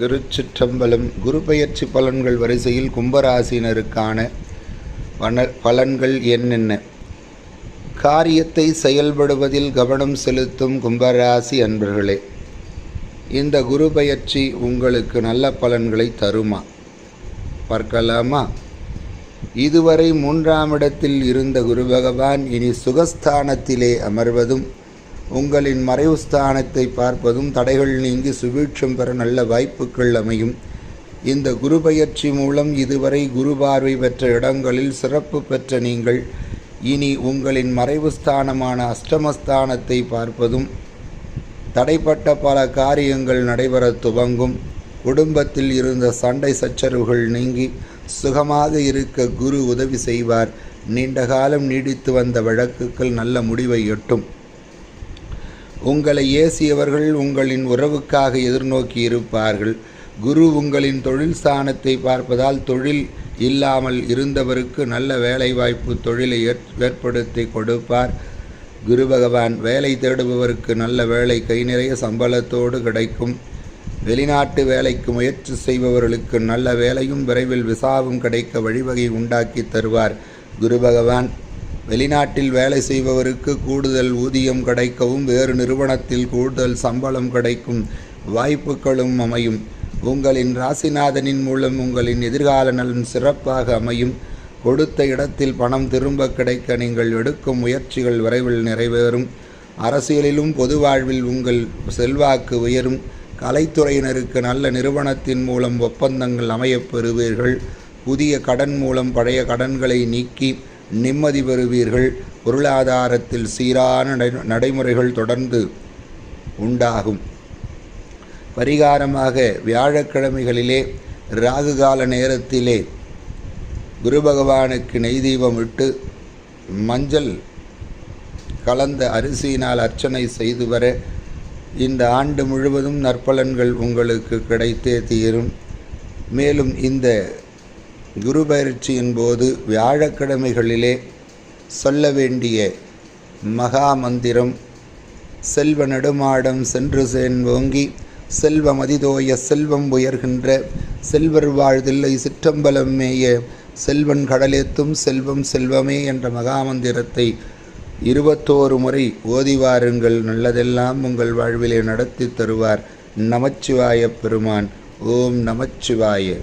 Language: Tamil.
திருச்சிற்றம்பலம் குரு பெயர்ச்சி பலன்கள் வரிசையில் கும்பராசினருக்கான வன பலன்கள் என்னென்ன? காரியத்தை செயல்படுவதில் கவனம் செலுத்தும் கும்பராசி அன்பர்களே இந்த குரு பெயர்ச்சி உங்களுக்கு நல்ல பலன்களை தருமா? பார்க்கலாமா? இதுவரை மூன்றாம் இடத்தில் இருந்த குரு பகவான் இனி சுகஸ்தானத்திலே அமர்வதும் உங்களின் மறைவு ஸ்தானத்தை பார்ப்பதும் தடைகள் நீங்கி சுபீட்சம் பெற நல்ல வாய்ப்புகள் அமையும். இந்த குரு பயிற்சி மூலம் இதுவரை குரு பார்வை பெற்ற இடங்களில் சிறப்பு பெற்ற நீங்கள் இனி உங்களின் மறைவு ஸ்தானமான அஷ்டமஸ்தானத்தை பார்ப்பதும் தடைப்பட்ட பல காரியங்கள் நடைபெற துவங்கும். குடும்பத்தில் இருந்த சண்டை சச்சரவுகள் நீங்கி சுகமாக இருக்க குரு உதவி செய்வார். நீண்ட காலம் நீடித்து வந்த வழக்குகள் நல்ல முடிவை எட்டும். உங்களை ஏசியவர்கள் உங்களின் உறவுக்காக எதிர்நோக்கி இருப்பார்கள். குரு உங்களின் தொழில் ஸ்தானத்தை பார்ப்பதால் தொழில் இல்லாமல் இருந்தவருக்கு நல்ல வேலைவாய்ப்பு தொழிலை ஏற்படுத்தி கொடுப்பார். குரு பகவான் வேலை தேடுபவருக்கு நல்ல வேலை கை நிறைய சம்பளத்தோடு கிடைக்கும். வெளிநாட்டு வேலைக்கு முயற்சி செய்பவர்களுக்கு நல்ல வேலையும் விரைவில் விசாவும் கிடைக்க வழிவகை உண்டாக்கி தருவார். குரு பகவான் வெளிநாட்டில் வேலை செய்பவருக்கு கூடுதல் ஊதியம் கிடைக்கவும் வேறு நிறுவனத்தில் கூடுதல் சம்பளம் கிடைக்கும் வாய்ப்புகளும் அமையும். உங்களின் ராசிநாதனின் மூலம் உங்களின் எதிர்கால நலன் சிறப்பாக அமையும். கொடுத்த இடத்தில் பணம் திரும்ப கிடைக்க நீங்கள் எடுக்கும் முயற்சிகள் விரைவில் நிறைவேறும். அரசியலிலும் பொது வாழ்வில் உங்கள் செல்வாக்கு உயரும். கலைத்துறையினருக்கு நல்ல நிறுவனத்தின் மூலம் ஒப்பந்தங்கள் அமையப் பெறுவீர்கள். புதிய கடன் மூலம் பழைய கடன்களை நீக்கி நிம்மதி பெறுவீர்கள். பொருளாதாரத்தில் சீரான நடை- நடைமுறைகள் தொடர்ந்து உண்டாகும். பரிகாரமாக வியாழக்கிழமைகளிலே ராகுகால நேரத்திலே குரு பகவானுக்கு நெய் தீபம் இட்டு மஞ்சள் கலந்த அரிசியினால் அர்ச்சனை செய்து வர இந்த ஆண்டு முழுவதும் நற்பலன்கள் உங்களுக்கு கிடைத்தே தீரும். மேலும் இந்த குரு பயிற்சியின் போது வியாழக்கிழமைகளிலே சொல்ல வேண்டிய மகா மந்திரம் செல்வ நெடுமாடம் சென்று சேன் ஓங்கி செல்வ மதிதோய செல்வம் உயர்கின்ற செல்வர் வாழ்தில்லை சிற்றம்பலம் மேய செல்வன் கடலேத்தும் செல்வம் செல்வமே என்ற மகாமந்திரத்தை இருபத்தோரு முறை ஓதி வாருங்கள். நல்லதெல்லாம் உங்கள் வாழ்விலே நடத்தி தருவார். நமச்சிவாய பெருமான். ஓம் நமச்சிவாய.